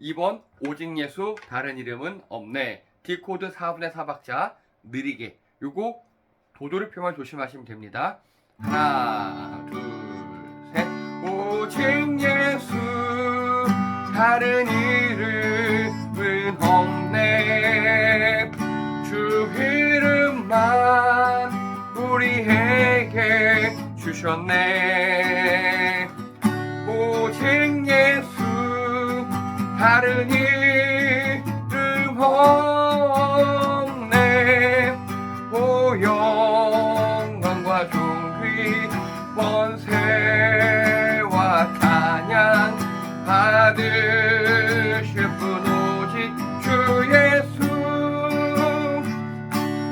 2번 오직 예수 다른 이름은 없네. 디코드 4분의 4박자 느리게. 요거 도돌이표만 조심하시면 됩니다. 하나, 둘, 셋. 오직 예수 다른 이름은 없네. 주 이름만 우리에게 주셨네. 이름 없네 오 영광과 존귀 권세와 찬양 받으실 분 오직 주 예수.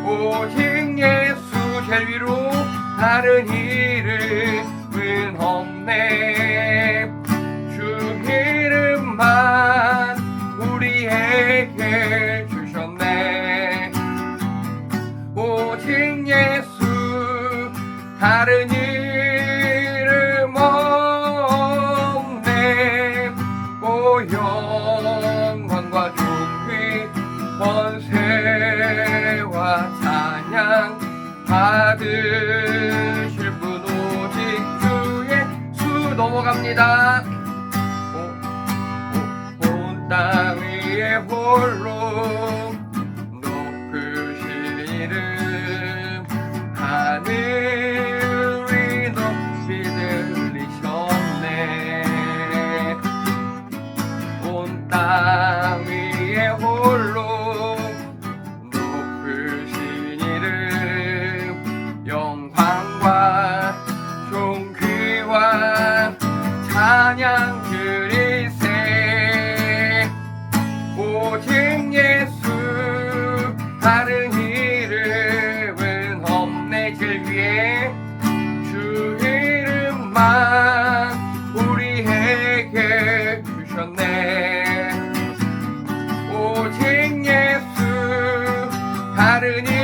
오직 예수 제일 위로 다른 이름은 없네 다른 이름 없네. 오 영광과 존귀 권세와 찬양 받으실 분 오직 주 예수 넘어갑니다. 온 땅 위에 홀로 높으신 이름 찬양 드리세. 오직 예수 다른 이름은 없네 질 위에. 주 이름만 우리에게 주셨네. 오직 예수 다른 이름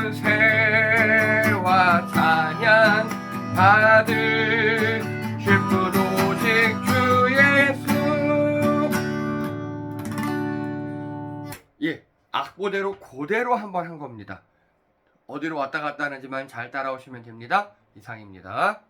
권세와 찬양 받으실 분 오직 주 예수. 예 악보대로 그대로 한번 한 겁니다. 어디로 왔다 갔다 하는지만 잘 따라오시면 됩니다. 이상입니다